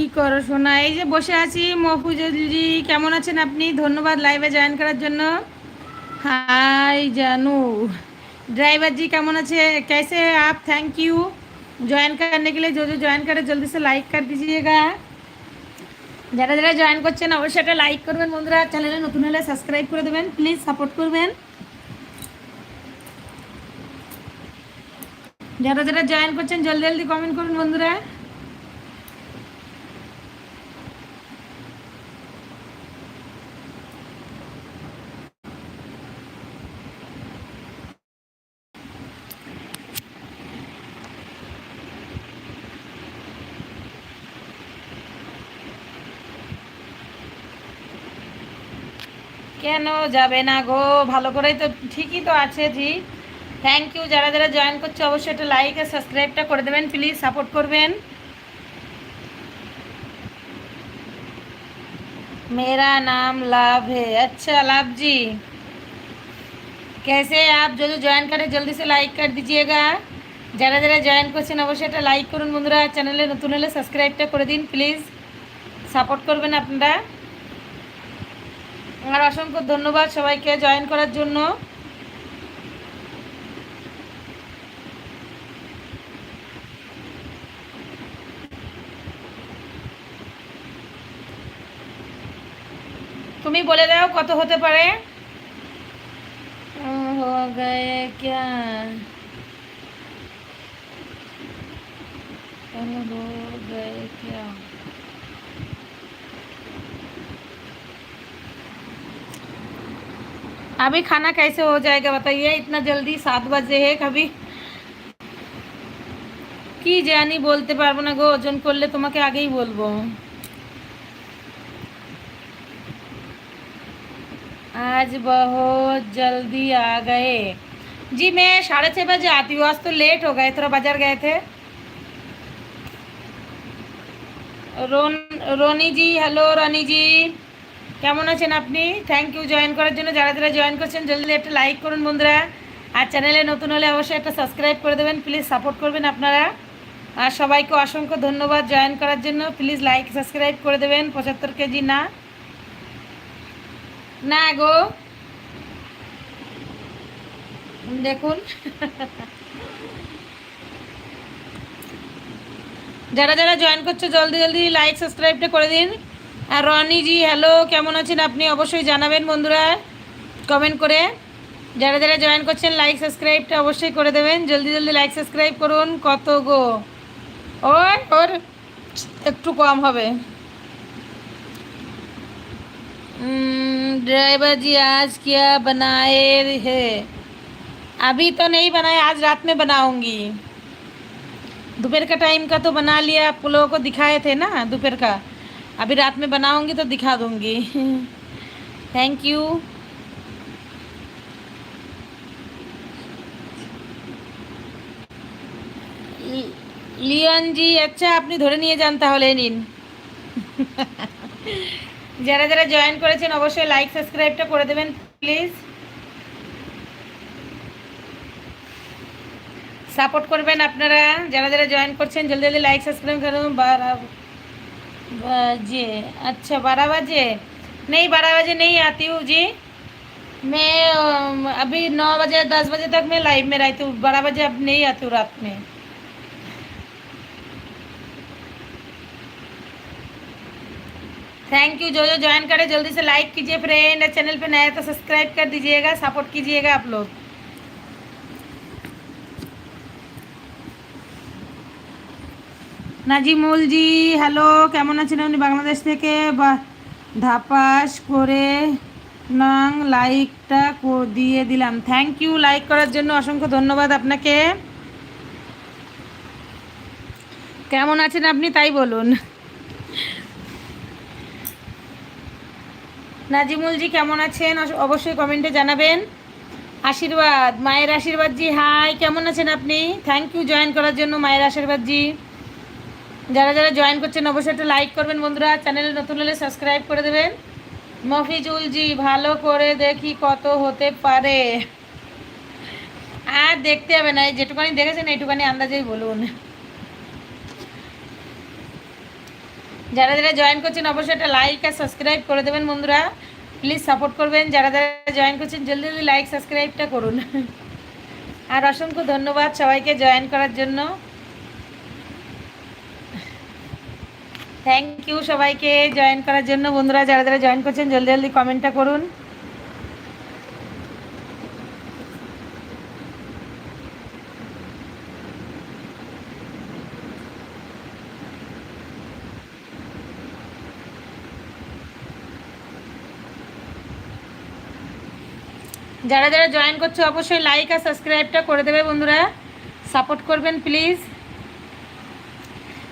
কি করো শোনা এই যে বসে আছি মফুজুলজি কেমন আছেন আপনি ধন্যবাদ লাইভে জয়েন করার জন্য হাই জানু ड्राइवर जी কেমন আছে कैसे हैं आप थैंक यू ज्वाइन करने के लिए जो जो ज्वाइन करे जल्दी से लाइक कर दीजिएगा যারা যারা জয়েন করছেন অবশ্যই একটা লাইক করবেন বন্ধুরা চ্যানেলে নতুন হলে সাবস্ক্রাইব করে দেবেন প্লিজ সাপোর্ট করবেন যারা যারা জয়েন করছেন জলদি জলদি কমেন্ট করুন বন্ধুরা কেন যাবে না গো ভালো করেই তো ঠিকই তো আছে জি থ্যাংক ইউ যারা যারা জয়েন করছে অবশ্যই একটা লাইক আর সাবস্ক্রাইবটা করে দেবেন প্লিজ সাপোর্ট করবেন मेरा नाम लाभ है अच्छा लाभ जी कैसे हैं आप जो जो ज्वाइन करें जल्दी से लाइक कर दीजिएगा যারা যারা জয়েন করছেন অবশ্যই একটা লাইক করুন বন্ধুরা চ্যানেলে নতুন হলে সাবস্ক্রাইবটা করে দিন প্লিজ সাপোর্ট করবেন আপনারা আর অসংখ্য ধন্যবাদ সবাইকে জয়েন করার জন্য। তুমি বলে দাও কত হতে পারে? ক্যা? अभी खाना कैसे हो जाएगा बताइए इतना जल्दी सात बजे है कभी কি জানি বলতে পারবো না গো ওজন করলে তোমাকে আগেই বলবো आज बहुत जल्दी आ गए जी मैं साढ़े छः बजे आती हूँ आज तो लेट हो गए थोड़ा बाजार गए थे রন রনি জি হ্যালো রনি জি কেমন আছেন আপনি? থ্যাংক ইউ জয়েন করার জন্য। যারা যারা জয়েন করছেন, জলদি একটা লাইক করুন বন্ধুরা। আর চ্যানেলে নতুন হলে অবশ্যই একটা সাবস্ক্রাইব করে দেবেন। প্লিজ সাপোর্ট করবেন আপনারা। আর সবাইকে অসংখ্য ধন্যবাদ জয়েন করার জন্য। প্লিজ লাইক সাবস্ক্রাইব করে দেবেন। পঁচাত্তর কেজি না। না গো। দেখুন। যারা যারা জয়েন করছে, জলদি জলদি লাইক সাবস্ক্রাইবটা করে দিন। আর রনি জি হ্যালো কেমন আছেন আপনি অবশ্যই জানাবেন বন্ধুরা কমেন্ট করে যারা যারা জয়েন করছেন লাইক সাবস্ক্রাইবটা অবশ্যই করে দেবেন জলদি জলদি লাইক সাবস্ক্রাইব করুন কত গো ওর ওর একটু কম হবে ड्राइवर जी आज क्या बनाए है अभी तो नहीं बनाया आज रात में बनाऊंगी दोपहर का टाइम का तो बना लिया आप लोगों को दिखाए थे ना दोपहर का अभी रात में बनाऊंगी तो दिखा दूंगी थैंक यू লিওন জি আচ্ছা আপনি ধরে নিয়ে যান তাহলে নিন যারা যারা জয়েন করেছেন অবশ্যই লাইক সাবস্ক্রাইবটা করে দেবেন প্লিজ সাপোর্ট করবেন আপনারা যারা যারা জয়েন করছেন জলদি জলদি लाइक सब्सक्राइब करो बारह बजे। अच्छा बारह बजे? नहीं, बारह बजे नहीं आती हूँ जी। मैं अभी नौ बजे, दस बजे तक मैं लाइव में रहती हूँ। बारह बजे अब नहीं आती हूँ रात में। थैंक यू जो जो ज्वाइन करे, जल्दी से लाइक कीजिए फ्रेंड चैनल पे नया तो सब्सक्राइब कर दीजिएगा सपोर्ट कीजिएगा आप लोग। নাজিমুল জি হ্যালো, কেমন আছেন আপনি বাংলাদেশ থেকে? বা ধাপাস করে নাং লাইকটা দিয়ে দিলাম। থ্যাংক ইউ লাইক করার জন্য অসংখ্য ধন্যবাদ আপনাকে। কেমন আছেন আপনি? তাই বলুন। নাজিমুল জি কেমন আছেন? অবশ্যই কমেন্টে জানাবেন। আশীর্বাদ, মায়ের আশীর্বাদ জি। হাই, কেমন আছেন আপনি? থ্যাংক ইউ জয়েন করার জন্য মায়ের আশীর্বাদ জি। যারা যারা জয়েন করছেন, অবশ্যই একটা লাইক করবেন বন্ধুরা। চ্যানেলে নতুন হলে সাবস্ক্রাইব করে দেবেন। মফিজুল জি, ভালো করে দেখি কত হতে পারে। আর দেখতে হবে না যেটুকানি দেখেছেন, এইটুকানি আন্দাজেই বলুন। যারা যারা জয়েন করছেন, অবশ্যই একটা লাইক আর সাবস্ক্রাইব করে দেবেন বন্ধুরা। প্লিজ সাপোর্ট করবেন। যারা যারা জয়েন করছেন, জলদি জলদি লাইক সাবস্ক্রাইবটা করুন। আর অসংখ্য ধন্যবাদ সবাইকে জয়েন করার জন্য। থ্যাংক ইউ সবাইকে জয়েন করার জন্য। বন্ধুরা, যারা যারা জয়েন করছেন, জলদি জলদি কমেন্টটা করুন। যারা যারা জয়েন করছে, অবশ্যই লাইক আর সাবস্ক্রাইবটা করে দেবে বন্ধুরা। সাপোর্ট করবেন প্লিজ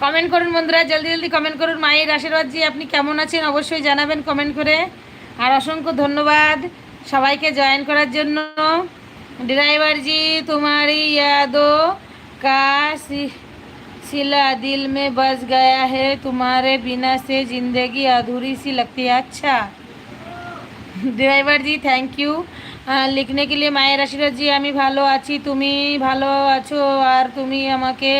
কমেন্ট করুন বন্ধুরা জলদি জলদি কমেন্ট করুন মায়ের আশীর্বাদ জি আপনি কেমন আছেন অবশ্যই জানাবেন কমেন্ট করে আর অসংখ্য ধন্যবাদ সবাইকে জয়েন করার জন্য ড্রাইভার জি তোমারি यादों का सि- सिला दिल में बस गया है तुम्हारे बिना से जिंदगी अधूरी सी लगती है अच्छा ড্রাইভার জি থ্যাংক ইউ লিখনে के लिए মায়ের আশীর্বাদ জি আমি ভালো আছি তুমি ভালো আছো আর তুমি আমাকে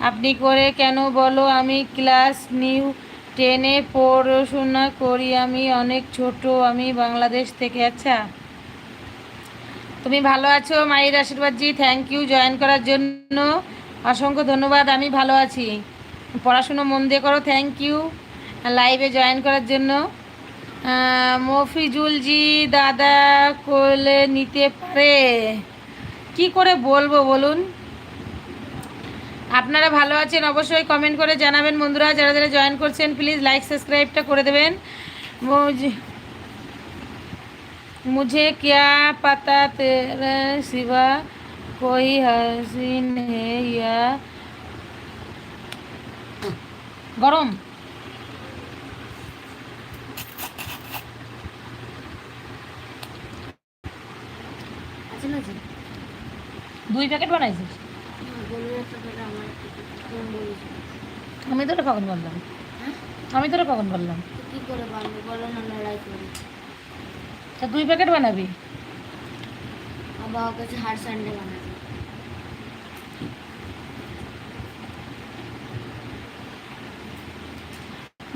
আপনি করে কেন বলো আমি ক্লাস নিউ টেনে পড়াশোনা করি আমি অনেক ছোট আমি বাংলাদেশ থেকে আচ্ছা। তুমি ভালো আছো? মায়ের আশীর্বাদ জি থ্যাংক ইউ জয়েন করার জন্য। অসংখ্য ধন্যবাদ আমি ভালো আছি। পড়াশুনো মন দিয়ে করো থ্যাংক ইউ লাইভে জয়েন করার জন্য। আহ, মফিজুল জি দাদা কোলে নিতে পারে। কি করে বলব বলুন? আপনারা ভালো আছেন অবশ্যই কমেন্ট করে জানাবেন। বন্ধুরা যারা যারা জয়েন করছেন প্লিজ লাইক সাবস্ক্রাইবটা করে দেবেন। মুঝে কিয়া পাতা শিবা কই হাসিন হে ইয়া? গরম। দুই প্যাকেট বানাইছিস? আমি তোরা কখন বললাম? আমি তোরা কখন বললাম? কী করে না লড়াই করে তা দুই প্যাকেট বানাবি? বাবার কাছে হার বানাবে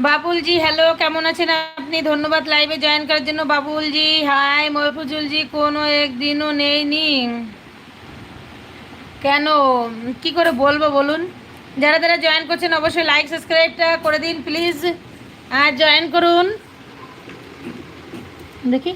বাবুল জি হ্যালো কেমন আছেন আপনি? ধন্যবাদ লাইভে জয়েন করার জন্য। বাবুল জি হাই ময়ফুজুল জি কোনো একদিনও নেইনি। কেন? কি করে বলব বলুন? যারা যারা জয়েন করছেন, অবশ্যই লাইক সাবস্ক্রাইবটা করে দিন প্লিজ আর জয়েন করুন। দেখি।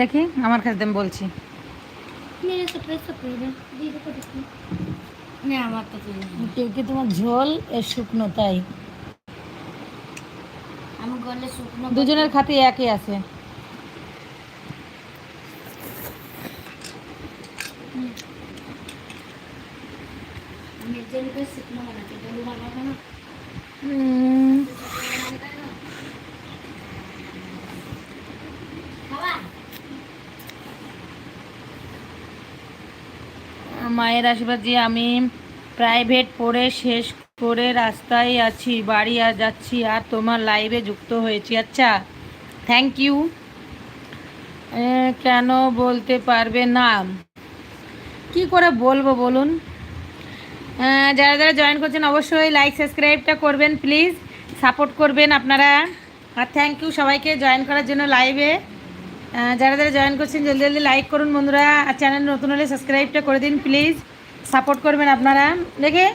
দেখি, আমার কাছে বলছি। মেরে না আমার তো কি তোমার ঝোল এর শুকনো তাই? আমি গলে শুকনো দুজনের খাতে একই আছে। আমি একজনকে শুকনো বানাতে গলু বানাবো না। উম, মায়ের আশীর্বাদ আমি প্রাইভেট পড়ে শেষ করে রাস্তায় আছি, বাড়ি আর যাচ্ছি আর তোমার লাইভে যুক্ত হয়েছি। আচ্ছা থ্যাংক ইউ কেন বলতে পারবে না? কি করে বলব বলুন? যারা যারা জয়েন করছেন অবশ্যই লাইক সাবস্ক্রাইবটা করবেন প্লিজ সাপোর্ট করবেন আপনারা। আর থ্যাংক ইউ সবাইকে জয়েন করার জন্য লাইভে যারা যারা জয়েন করছেন, জলদি জলদি লাইক করুন বন্ধুরা। আর চ্যানেল নতুন হলে সাবস্ক্রাইবটা করে দিন প্লিজ সাপোর্ট করবেন আপনারা। দেখে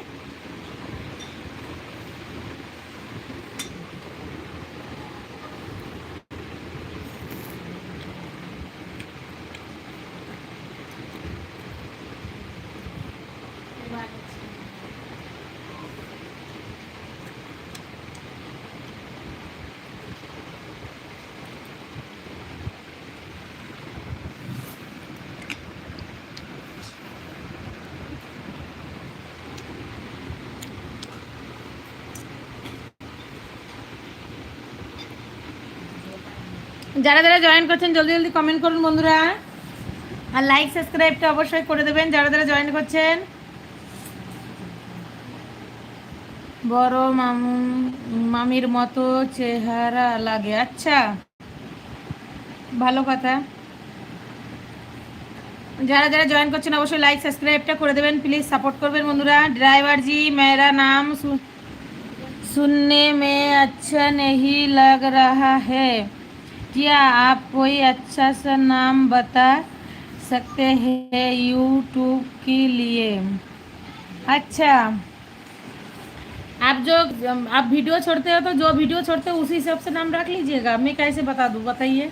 যারা যারা জয়েন করছেন জলদি জলদি কমেন্ট করুন বন্ধুরা আর লাইক সাবস্ক্রাইবটা অবশ্যই করে দেবেন যারা যারা জয়েন করছেন বড় মামু মামির মতো চেহারা লাগে আচ্ছা ভালো কথা যারা যারা জয়েন করছেন অবশ্যই লাইক সাবস্ক্রাইবটা করে দেবেন প্লিজ সাপোর্ট করবেন বন্ধুরা ড্রাইভার জি মেরা নাম সু- सुनने में अच्छा नहीं लग रहा है क्या आप कोई अच्छा सा नाम बता सकते हैं यूट्यूब के लिए? अच्छा। आप जो, आप वीडियो छोड़ते हो तो जो वीडियो छोड़ते हो उसी हिसाब से नाम रख लीजिएगा। मैं कैसे बता दूँ, बताइए।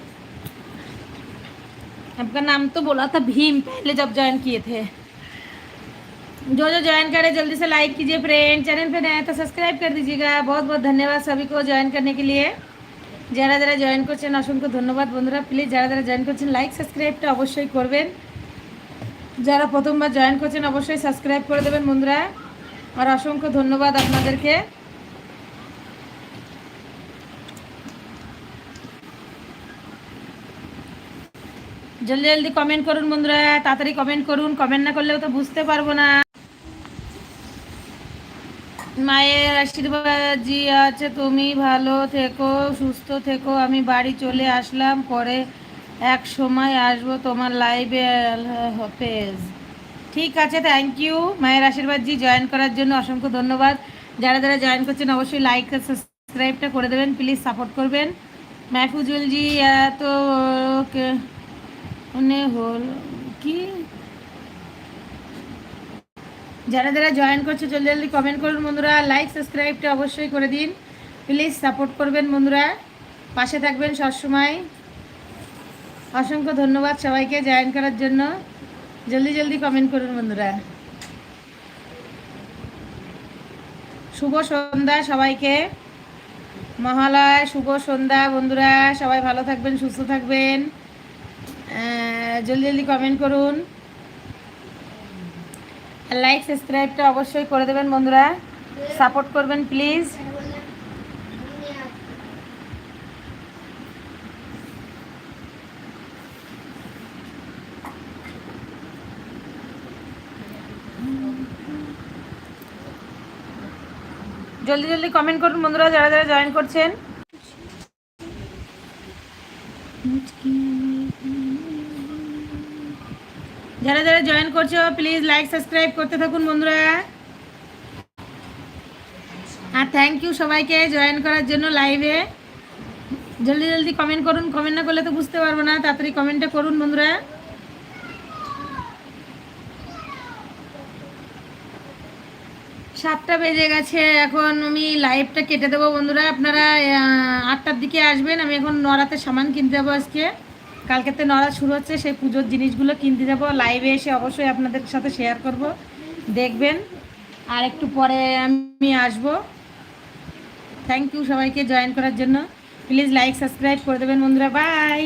आपका नाम तो बोला था भीम, पहले जब ज्वाइन किए थे। जो जो ज्वाइन करे, जल्दी से लाइक कीजिए। फ्रेंड चैनल पे नए तो सब्सक्राइब कर दीजिएगा। बहुत बहुत धन्यवाद सभी को ज्वाइन करने के लिए। যারা যারা জয়েন করছেন, অসংখ্য ধন্যবাদ বন্ধুরা। প্লিজ যারা যারা জয়েন করছেন লাইক সাবস্ক্রাইবটা অবশ্যই করবেন। যারা প্রথমবার জয়েন করছেন, অবশ্যই সাবস্ক্রাইব করে দেবেন বন্ধুরা। আর অসংখ্য ধন্যবাদ আপনাদেরকে। জলদি জলদি কমেন্ট করুন বন্ধুরা, তাড়াতাড়ি কমেন্ট করুন। কমেন্ট না করলেও তো বুঝতে পারব না। মায়ের আশীর্বাদ জি আছে, তুমি ভালো থেকো, সুস্থ থেকো। আমি বাড়ি চলে আসলাম, পরে এক সময় আসব তোমার লাইভে হাফেজ। ঠিক আছে থ্যাংক ইউ মায়ের আশীর্বাদ জি জয়েন করার জন্য অসংখ্য ধন্যবাদ। যারা যারা জয়েন করছেন, অবশ্যই লাইক সাবস্ক্রাইবটা করে দেবেন প্লিজ সাপোর্ট করবেন। মাহফুজুল জি, এত মানে হল কি? যারা যারা জয়েন করছে, জলদি জলদি কমেন্ট করুন বন্ধুরা। লাইক সাবস্ক্রাইবটা অবশ্যই করে দিন। প্লিজ সাপোর্ট করবেন বন্ধুরা। পাশে থাকবেন সবসময়। অসংখ্য ধন্যবাদ সবাইকে জয়েন করার জন্য। জলদি জলদি কমেন্ট করুন বন্ধুরা। শুভ সন্ধ্যা সবাইকে। মহালয়, শুভ সন্ধ্যা বন্ধুরা। সবাই ভালো থাকবেন, সুস্থ থাকবেন। জলদি জলদি কমেন্ট করুন। লাইক সাবস্ক্রাইবটা অবশ্যই করে দেবেন বন্ধুরা। সাপোর্ট করবেন প্লিজ জলদি জলদি কমেন্ট করুন বন্ধুরা, যারা যারা জয়েন করছেন। যারা যারা জয়েন করছ প্লিজ লাইক সাবস্ক্রাইব করতে থাকুন বন্ধুরা। আর থ্যাংক ইউ সবাইকে জয়েন করার জন্য লাইভে জলদি জলদি কমেন্ট করুন কমেন্ট না করলে তো বুঝতে পারব না, তাড়াতাড়ি কমেন্টটা করুন বন্ধুরা। সাতটা বেজে গেছে, এখন আমি লাইভটা কেটে দেবো বন্ধুরা। আপনারা আটটার দিকে আসবেন, আমি এখন নড়াতে সামান কিনতে যাব আজকে। কালকেতে নড়া শুরু হচ্ছে, সেই পুজোর জিনিসগুলো কিনতে যাব। লাইভে এসে অবশ্যই আপনাদের সাথে শেয়ার করব। দেখবেন। আর একটু পরে আমি আসব। থ্যাংক ইউ সবাইকে জয়েন করার জন্য। প্লিজ লাইক সাবস্ক্রাইব করে দেবেন বন্ধুরা। বাই